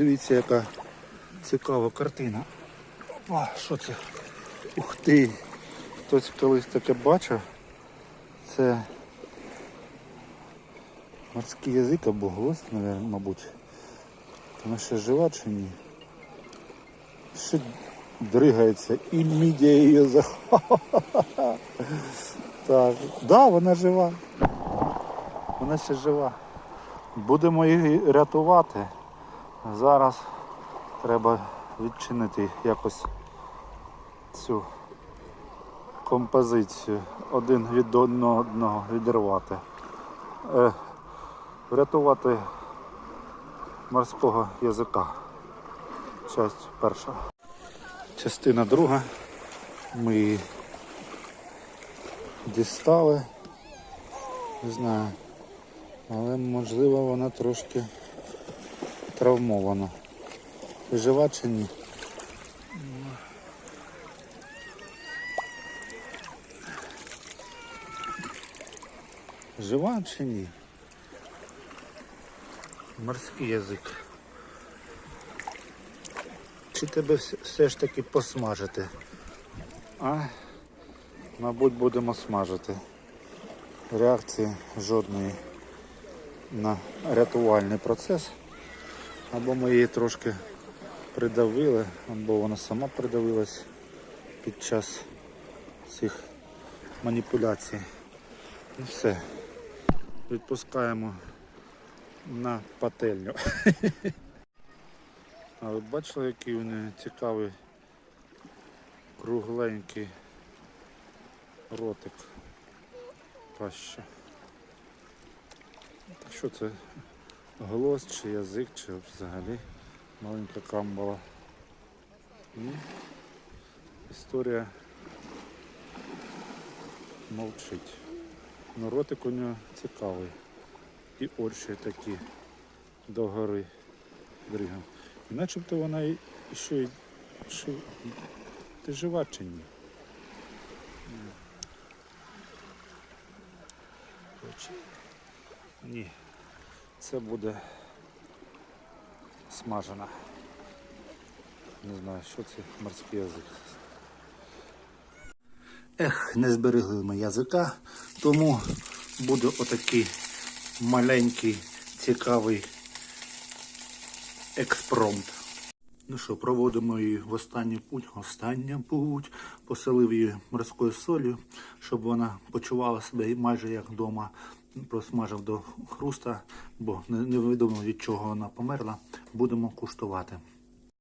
Дивіться, яка цікава картина. Опа, що це? Ух ти! Хтось колись таке бачив. Це морський язик або гвоздь, мабуть. Вона ще жива чи ні? Ще дригається і мідія її за. Так, да, вона жива. Вона ще жива. Будемо її рятувати. Зараз треба відчинити якось цю композицію. Один від одного відірвати. Е, врятувати морського язика. Часть перша. Частина друга. Ми дістали. Не знаю. Але можливо вона трошки травмована. Жива чи ні? Жива чи ні? Морський язик. Чи тебе все ж таки посмажити? А? Мабуть, будемо смажити. Реакції жодної на рятувальний процес. Або ми її трошки придавили, або вона сама придавилась під час цих маніпуляцій. І все. Відпускаємо на пательню. А ви бачили, який у неї цікавий кругленький ротик паща. Що це? Голос чи язик, чи взагалі маленька камбала. Ну, історія мовчить. Ну ротик у нього цікавий. І очі такі догори дригом. І начебто вона і ще й й- ти жива чи ні? Ні. Це буде смажена. Не знаю, що це морський язик. Ех, не зберегли ми язика, тому буде отакий маленький, цікавий експромт. Ну що, проводимо її в останній путь, остання путь, поселив її морською солью, щоб вона почувала себе майже як вдома. Просмажив до хруста, бо не- невідомо від чого вона померла. Будемо куштувати.